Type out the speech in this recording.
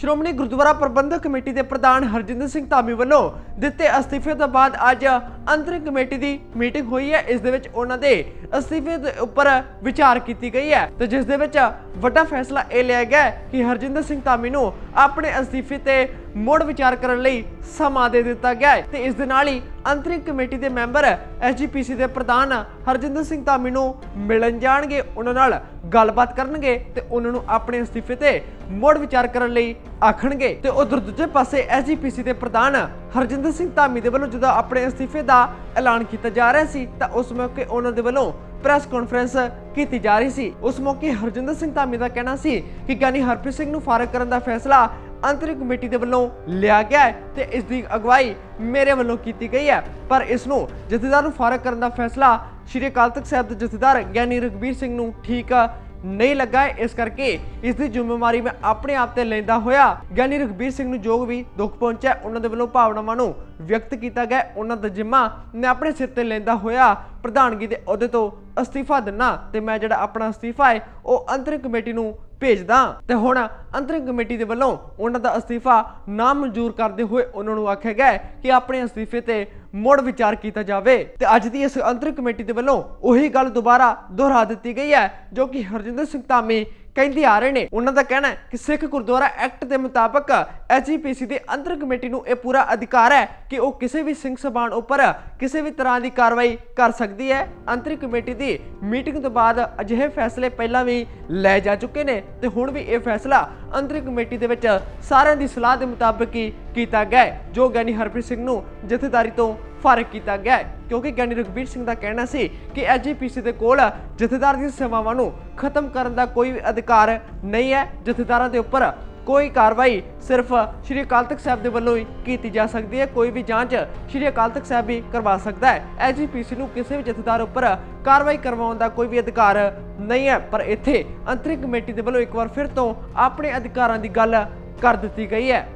ਸ਼੍ਰੋਮਣੀ ਗੁਰਦੁਆਰਾ ਪ੍ਰਬੰਧਕ committee ਦੇ ਪ੍ਰਧਾਨ ਹਰਜਿੰਦਰ ਸਿੰਘ ਧਾਮੀ ਵੱਲੋਂ ਦਿੱਤੇ ਅਸਤੀਫੇ ਤੋਂ ਬਾਅਦ ਅੱਜ ਅੰਤਰਿਮ ਕਮੇਟੀ ਦੀ ਮੀਟਿੰਗ ਹੋਈ ਹੈ। ਇਸ ਦੇ ਵਿੱਚ ਉਹਨਾਂ ਦੇ ਅਸਤੀਫੇ ਦੇ ਉੱਪਰ ਵਿਚਾਰ ਕੀਤੀ ਗਈ ਹੈ ਤੇ ਜਿਸ ਦੇ ਵਿੱਚ ਵੱਡਾ ਫੈਸਲਾ ਇਹ ਲਿਆ ਗਿਆ ਕਿ ਹਰਜਿੰਦਰ ਸਿੰਘ ਧਾਮੀ ਨੂੰ ਆਪਣੇ ਅਸਤੀਫੇ ਤੇ ਮੁੜ ਵਿਚਾਰ ਕਰਨ ਲਈ ਸਮਾਂ ਦੇ ਦਿੱਤਾ ਗਿਆ ਹੈ। ਤੇ ਇਸ ਦੇ ਨਾਲ ਹੀ ਅੰਤਰਿਮ ਕਮੇਟੀ ਦੇ member S G P C ਦੇ ਪ੍ਰਧਾਨ ਹਰਜਿੰਦਰ ਸਿੰਘ ਧਾਮੀ ਨੂੰ ਮਿਲਣ ਜਾਣਗੇ। ਉਹਨਾਂ ਨਾਲ ਗੱਲਬਾਤ ਕਰਨਗੇ ਤੇ ਉਹਨਾਂ ਨੂੰ ਆਪਣੇ ਅਸਤੀਫੇ ਤੇ ਮੁੜ ਵਿਚਾਰ ਕਰਨ ਲਈ ਆਖਣਗੇ। ਤੇ ਉਧਰ ਦੂਜੇ ਪਾਸੇ ਐਸਜੀਪੀਸੀ ਦੇ ਪ੍ਰਧਾਨ ਹਰਜਿੰਦਰ ਸਿੰਘ ਧਾਮੀ ਦੇ ਵੱਲੋਂ ਜਦੋਂ ਆਪਣੇ ਅਸਤੀਫੇ ਦਾ ਐਲਾਨ ਕੀਤਾ ਜਾ ਰਿਹਾ ਸੀ, ਤਾਂ ਉਸ ਮੌਕੇ ਉਹਨਾਂ ਦੇ ਵੱਲੋਂ ਪ੍ਰੈਸ ਕਾਨਫਰੰਸ ਕੀਤੀ ਜਾ ਰਹੀ ਸੀ ਉਸ ਮੌਕੇ ਹਰਜਿੰਦਰ ਸਿੰਘ ਧਾਮੀ ਦਾ ਕਹਿਣਾ ਸੀ ਕਿ ਗਿਆਨੀ ਹਰਪ੍ਰੀਤ ਸਿੰਘ ਨੂੰ ਫਾਰਗ ਕਰਨ ਦਾ ਫੈਸਲਾ ਅੰਤਰਿਮ ਕਮੇਟੀ ਦੇ ਵੱਲੋਂ ਲਿਆ ਗਿਆ ਹੈ ਤੇ ਇਸ ਦੀ ਅਗਵਾਈ ਮੇਰੇ ਵੱਲੋਂ ਕੀਤੀ ਗਈ ਹੈ ਪਰ ਇਸ ਨੂੰ ਜਥੇਦਾਰ ਨੂੰ ਫਾਰਗ ਕਰਨ ਦਾ ਫੈਸਲਾ ਸ਼੍ਰੀ ਅਕਾਲ ਤਖਤ ਸਾਹਿਬ ਦੇ ਜਥੇਦਾਰ ਗਿਆਨੀ ਰਘਬੀਰ ਸਿੰਘ ਨੂੰ ਠੀਕ ਨਹੀਂ ਲੱਗਾ ਹੈ। ਇਸ ਕਰਕੇ ਇਸ ਦੀ ਜ਼ਿੰਮੇਵਾਰੀ ਮੈਂ ਆਪਣੇ ਆਪ ਤੇ ਲੈਂਦਾ ਹੋਇਆ ਗਿਆਨੀ ਰਘਬੀਰ ਸਿੰਘ ਨੂੰ ਜੋ ਵੀ ਦੁੱਖ ਪਹੁੰਚਿਆ ਉਹਨਾਂ ਦੇ ਵੱਲੋਂ ਭਾਵਨਾਵਾਂ ਨੂੰ ਵਿਅਕਤ ਕੀਤਾ ਗਿਆ। ਉਹਨਾਂ ਦਾ ਜ਼ਿੰਮਾ ਮੈਂ ਆਪਣੇ ਸਿਰ ਤੇ ਲੈਂਦਾ ਹੋਇਆ। ਪ੍ਰਧਾਨਗੀ ਦੇ ਅਹੁਦੇ ਤੋਂ ਅਸਤੀਫਾ ਦਿੰਨਾ ਤੇ ਮੈਂ ਜਿਹੜਾ ਆਪਣਾ ਅਸਤੀਫਾ ਹੈ, ਉਹ ਅੰਤਰਿਮ ਕਮੇਟੀ ਨੂੰ ਭੇਜਦਾ। ਤੇ ਹੁਣ ਅੰਤਰਿਮ ਕਮੇਟੀ ਦੇ ਵੱਲੋਂ ਉਹਨਾਂ ਦਾ ਅਸਤੀਫਾ ਨਾ ਮਨਜ਼ੂਰ ਕਰਦੇ ਹੋਏ ਉਹਨਾਂ ਨੂੰ ਆਖਿਆ ਗਿਆ ਕਿ ਆਪਣੇ ਅਸਤੀਫੇ ਤੇ ਮੁੜ ਵਿਚਾਰ ਕੀਤਾ ਜਾਵੇ। ਤੇ ਅੱਜ ਦੀ ਇਸ ਅੰਤਰਿਮ ਕਮੇਟੀ ਦੇ ਵੱਲੋਂ ਉਹੀ ਗੱਲ ਦੁਬਾਰਾ ਦੁਹਰਾ ਦਿੱਤੀ ਗਈ ਹੈ, ਜੋ ਕਿ ਹਰਜਿੰਦਰ ਸਿੰਘ ਧਾਮੀ ਕਹਿੰਦੇ ਆ ਰਹੇ ਨੇ। ਉਹਨਾਂ ਦਾ ਕਹਿਣਾ ਹੈ ਕਿ ਸਿੱਖ ਗੁਰਦੁਆਰਾ ਐਕਟ ਦੇ ਮੁਤਾਬਕ ਐਸਜੀਪੀਸੀ ਦੇ ਅੰਤਰ ਕਮੇਟੀ ਨੂੰ ਇਹ ਪੂਰਾ ਅਧਿਕਾਰ ਹੈ ਕਿ ਉਹ ਕਿਸੇ ਵੀ ਸਿੰਘ ਸਭਾਨ ਉੱਪਰ ਕਿਸੇ ਵੀ ਤਰ੍ਹਾਂ ਦੀ ਕਾਰਵਾਈ ਕਰ ਸਕਦੀ ਹੈ। ਅੰਤਰੀ ਕਮੇਟੀ ਦੀ ਮੀਟਿੰਗ ਤੋਂ ਬਾਅਦ ਅਜਿਹੇ ਫੈਸਲੇ ਪਹਿਲਾਂ ਵੀ ਲੈ ਜਾ ਚੁੱਕੇ ਨੇ ਤੇ ਹੁਣ ਵੀ ਇਹ ਫੈਸਲਾ ਅੰਤਰੀ ਕਮੇਟੀ ਦੇ ਵਿੱਚ ਸਾਰਿਆਂ ਦੀ ਸਲਾਹ ਦੇ ਮੁਤਾਬਕ ਹੀ ਕੀਤਾ ਗਿਆ ਹੈ, ਜੋ ਗਿਆਨੀ ਹਰਪ੍ਰੀਤ ਸਿੰਘ ਨੂੰ ਜਥੇਦਾਰੀ ਤੋਂ ਫਾਰਗ ਕੀਤਾ ਗਿਆ ਹੈ। ਕਿਉਂਕਿ ਗਿਆਨੀ ਰਘਬੀਰ ਸਿੰਘ ਦਾ ਕਹਿਣਾ ਸੀ ਕਿ ਐਜੀਪੀਸੀ ਦੇ ਕੋਲ ਜਥੇਦਾਰ ਦੀਆਂ ਸੇਵਾਵਾਂ ਨੂੰ ਖਤਮ ਕਰਨ ਦਾ ਕੋਈ ਵੀ ਅਧਿਕਾਰ ਨਹੀਂ ਹੈ। ਜਥੇਦਾਰਾਂ ਦੇ ਉੱਪਰ ਕੋਈ ਕਾਰਵਾਈ ਸਿਰਫ ਸ਼੍ਰੀ ਅਕਾਲ ਤਖਤ ਸਾਹਿਬ ਦੇ ਵੱਲੋਂ ਹੀ ਕੀਤੀ ਜਾ ਸਕਦੀ ਹੈ। ਕੋਈ ਵੀ ਜਾਂਚ ਸ਼੍ਰੀ ਅਕਾਲ ਤਖਤ ਸਾਹਿਬ ਵੀ ਕਰਵਾ ਸਕਦਾ ਹੈ। ਐਜੀਪੀਸੀ ਨੂੰ ਕਿਸੇ ਵੀ ਜਥੇਦਾਰ ਉੱਪਰ ਕਾਰਵਾਈ ਕਰਵਾਉਣ ਦਾ ਕੋਈ ਵੀ ਅਧਿਕਾਰ ਨਹੀਂ ਹੈ। ਪਰ ਇੱਥੇ ਅੰਤਰਿਮ ਕਮੇਟੀ ਦੇ ਵੱਲੋਂ ਇੱਕ ਵਾਰ ਫਿਰ ਤੋਂ ਆਪਣੇ ਅਧਿਕਾਰਾਂ ਦੀ ਗੱਲ ਕਰ ਦਿੱਤੀ ਗਈ ਹੈ।